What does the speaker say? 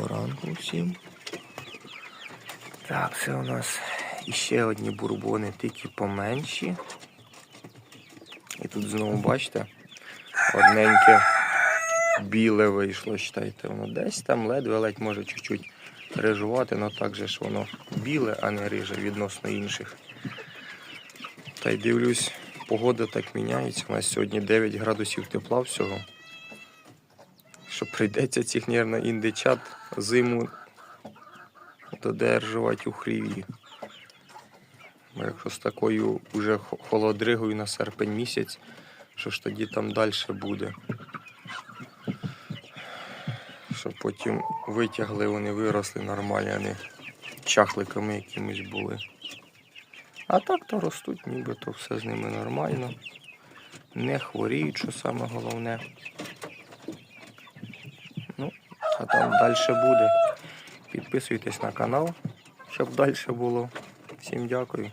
ранку всім. Так, це у нас іще одні бурбони, тільки поменші. І тут знову бачите, одненьке біле вийшло, считайте, воно десь там ледве-ледь може чуть-чуть рижувати, але так же ж воно біле, а не риже відносно інших. Та й дивлюсь, погода так міняється. У нас сьогодні 9 градусів тепла всього. Що прийдеться цих, мабуть, індичат зиму додержувати у хріві. Якщо з такою хо- холодригою на серпень місяць, що ж тоді там далі буде? Щоб потім витягли, вони виросли нормально, а не чахликами якимись були. А так то ростуть, нібито все з ними нормально. Не хворіють, що саме головне. Ну, а там далі буде. Підписуйтесь на канал, щоб далі було. Всім дякую.